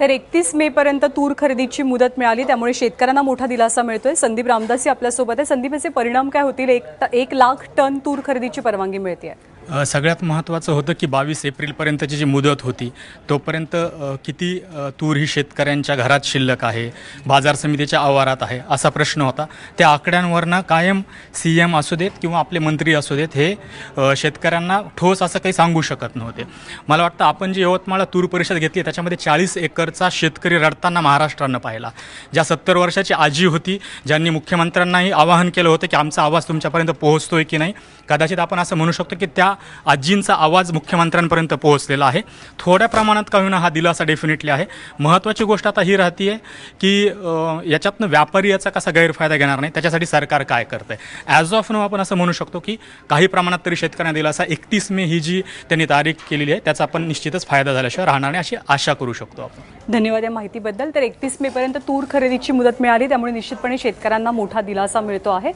तर एकतीस मे पर्यंत तूर खरेदीची मुदत मिळाली. त्यामुळे शेतकऱ्यांना मोठा दिलासा मिळतोय. संदीप रामदासी आपल्यासोबत आहे. संदीप याचे परिणाम काय होतील? एक ट- एक लाख टन तूर खरेदीची परवानगी मिळते आहे सगळ्यात महत्त्वाचं होतं की बावीस एप्रिलपर्यंतची जी मुदत होती तोपर्यंत किती तूर ही शेतकऱ्यांच्या घरात शिल्लक आहे बाजार समितीच्या आवारात आहे असा प्रश्न होता. त्या आकड्यांवरनं कायम सी एम असू देत किंवा आपले मंत्री असू देत हे शेतकऱ्यांना ठोस असं काही सांगू शकत नव्हते. मला वाटतं आपण जी यवतमाळला तूर परिषद घेतली त्याच्यामध्ये चाळीस एकरचा शेतकरी रडताना महाराष्ट्रानं पाहिला. ज्या सत्तर वर्षाची आजी होती ज्यांनी मुख्यमंत्र्यांनाही आवाहन केलं होतं की आमचा आवाज तुमच्यापर्यंत पोहोचतोय की नाही कदाचित आपण असं म्हणू शकतो की त्या आजींचा आवाज मुख्यमंत्र्यांपर्यंत पोहोचलेला आहे. थोड्या प्रमाणात का होईना हा दिलासा डेफिनेटली आहे. महत्त्वाची गोष्ट आता ही राहते की याच्यातनं व्यापारी याचा कसा गैरफायदा घेणार नाही त्याच्यासाठी सरकार काय करतं आहे ॲज ऑफ नो आपण असं म्हणू शकतो की काही प्रमाणात तरी शेतकऱ्यांना दिलासा एकतीस मे ही जी त्यांनी तारीख केलेली आहे त्याचा आपण निश्चितच फायदा झाल्याशिवाय राहणार नाही अशी आशा करू शकतो आपण. धन्यवाद या माहितीबद्दल. तर एकतीस मे पर्यंत तूर खरेदीची मुदत मिळाली त्यामुळे निश्चितपणे शेतकऱ्यांना मोठा दिलासा मिळतो आहे.